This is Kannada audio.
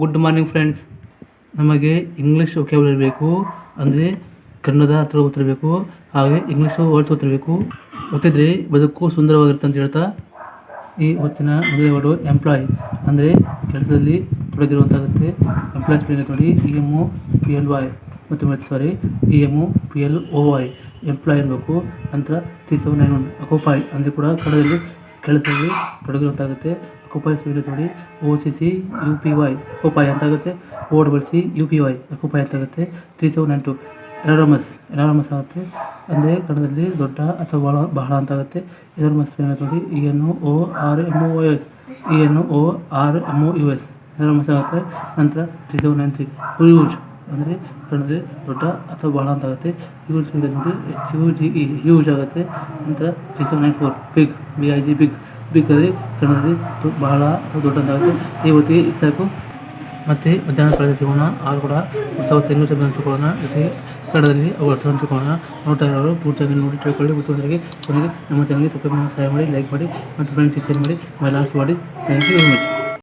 ಗುಡ್ ಮಾರ್ನಿಂಗ್ ಫ್ರೆಂಡ್ಸ್ ನಮಗೆ ಇಂಗ್ಲೀಷ್ ವೊಕ್ಯಾಬುಲರಿ ಬೇಕು. ಅಂದರೆ ಕನ್ನಡ ಹತ್ರ ಗೊತ್ತಿರಬೇಕು ಹಾಗೆ ಇಂಗ್ಲೀಷು ವರ್ಡ್ಸ್ ಗೊತ್ತಿರಬೇಕು ಗೊತ್ತಿದ್ರೆ ಬದುಕು ಸುಂದರವಾಗಿರುತ್ತೆ ಅಂತ ಹೇಳ್ತಾ ಈ ಹೊತ್ತಿನ ಮೊದಲೇ ವರ್ಡು ಎಂಪ್ಲಾಯ್ ಅಂದರೆ ಕೆಲಸದಲ್ಲಿ ತೊಡಗಿರುವಂತಾಗುತ್ತೆ. ಎಂಪ್ಲಾಯ್ ಸ್ಪೀಡ್ ನೋಡಿ. E M O P L Y ಮತ್ತು ಮತ್ತೆ sorry E M O P L O Y employ ಅನ್ಬೇಕು. ನಂತರ three seven nine one occupy ಅಂದರೆ ಕೂಡ ಕನ್ನಡದಲ್ಲಿ ಕೆಲಸದಲ್ಲಿ ತೊಡಗಿರುವಂತಾಗುತ್ತೆ. ಅಕೋಪಾಯ್ ಸ್ಪೆಲ್ಲಿಂಗ್ ನೋಡಿ. O C C U P Y occupy ಅಂತಾಗುತ್ತೆ O double C U P Y occupy ಅಂತಾಗುತ್ತೆ three seven nine two enormous enormous ಆಗುತ್ತೆ. ಅಂದರೆ ಕನ್ನಡದಲ್ಲಿ ದೊಡ್ಡ ಅಥವಾ ಬಹಳ ಬಹಳ ಅಂತಾಗುತ್ತೆ. ಎನಾರಮಸ್ ಸ್ಪೆಲ್ಲಿಂಗ್ ನೋಡಿ? E N O R M O S E N O R M O U S enormous ಆಗುತ್ತೆ. ನಂತರ three seven nine three huge ಅಂದರೆ ಕನ್ನಡದಲ್ಲಿ ದೊಡ್ಡ ಅಥವಾ ಬಹಳ ಅಂತಾಗುತ್ತೆ. ಯೂಸ್ ಸ್ಪೆಲ್ಲಿಂಗ್ ನೋಡಿ. H U G E huge ಆಗುತ್ತೆ. ನಂತರ three seven nine four big B I G big big ಕಣದಲ್ಲಿ ಬಹಳ ದೊಡ್ಡದಾಗುತ್ತೆ. ಈ ಹೊತ್ತಿಗೆ ಸಾಕು. ಮತ್ತು ಮಧ್ಯಾಹ್ನ ಕಳೆದ ಸಿಗೋಣ ಆಗ ಕೂಡ ಹೊಸ ಹೊಸ ಇಂಗ್ಲೀಷ್ ಹಂಚಿಕೊಳ್ಳೋಣ ಜೊತೆಗೆ ಕನ್ನಡದಲ್ಲಿ ಅವರು ಅರ್ಥ ಹಂಚಿಕೊಳ್ಳೋಣ ನೋಡ್ತಾ ಇರೋರು ಪೂರ್ತಿಯಾಗಿ ನೋಡಿ, ತಿಳ್ಕೊಳ್ಳಿ ಉತ್ತರರಿಗೆ ಕೊನೆಗೆ ನಮ್ಮ ಚಾನಲ್ಗೆ ಸಬ್ಸ್ಕ್ರೈಬ್ ಮಾಡಿ ಸಹಾಯ ಮಾಡಿ ಲೈಕ್ ಮಾಡಿ, ಮತ್ತು ಫ್ರೆಂಡ್ಸ್ ಶೇರ್ ಮಾಡಿ ಮೈ ಲಾಸ್ಟ್ ಮಾಡಿ ಥ್ಯಾಂಕ್ ಯು ವೆರಿ ಮಚ್